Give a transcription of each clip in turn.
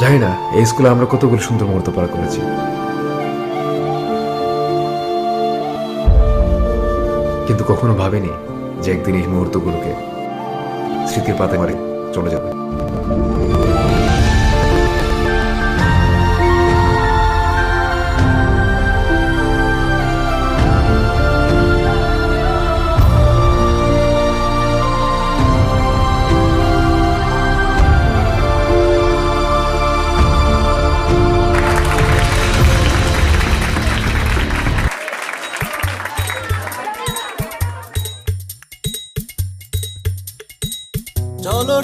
জানি না এই স্কুলে আমরা কতগুলো সুন্দর মুহূর্ত পার করেছি। কিন্তু কখনো ভাবিনি যে একদিন এই মুহূর্তগুলোকে স্মৃতির পাতে মারে চলে যাবে। চলো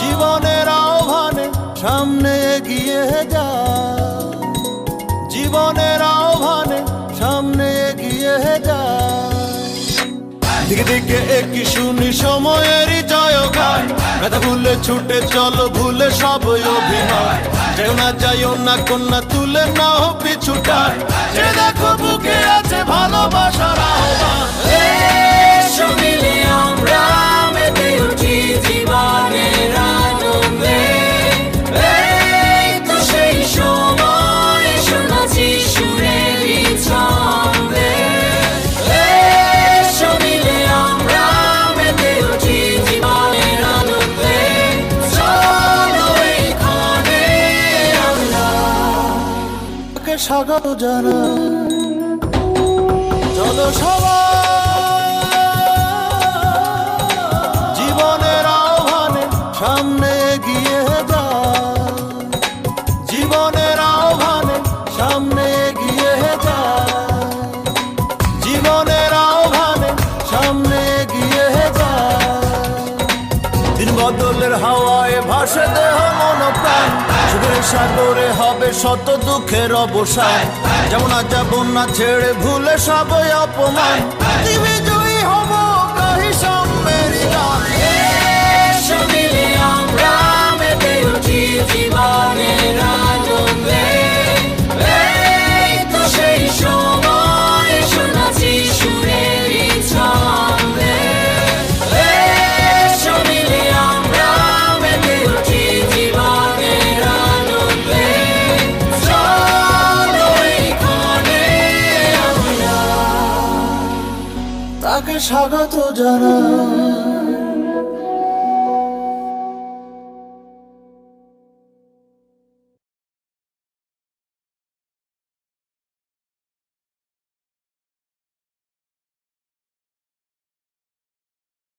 জীবনের আহ্বানে সামনে এগিয়ে যা। জীবনের আহ্বানে সামনে এগিয়ে যা। দিকে দিকে একই শুনি সময়েরই জয় গান। কথা ভুলে ছুটে চলো, ভুলে সব অভিনয়। যেও না যাইও না কন্যা তুলে না পিছুটান যে দেখো বুকে স্বাগত জানা। চলো জীবনের আহ্বানে সামনে এগিয়ে যা জীবনের আহ্বানে সামনে এগিয়ে যা জীবনের আহ্বানে সামনে হাওয়ায় ভাসে দেহ মন প্রাণ। সুখের সাগরে হবে শত দুঃখের অবসান। যেমন আজ যাব না ছেড়ে ভুলে সবই অপমান। দিবি জয়ী হব স্বাগত জানা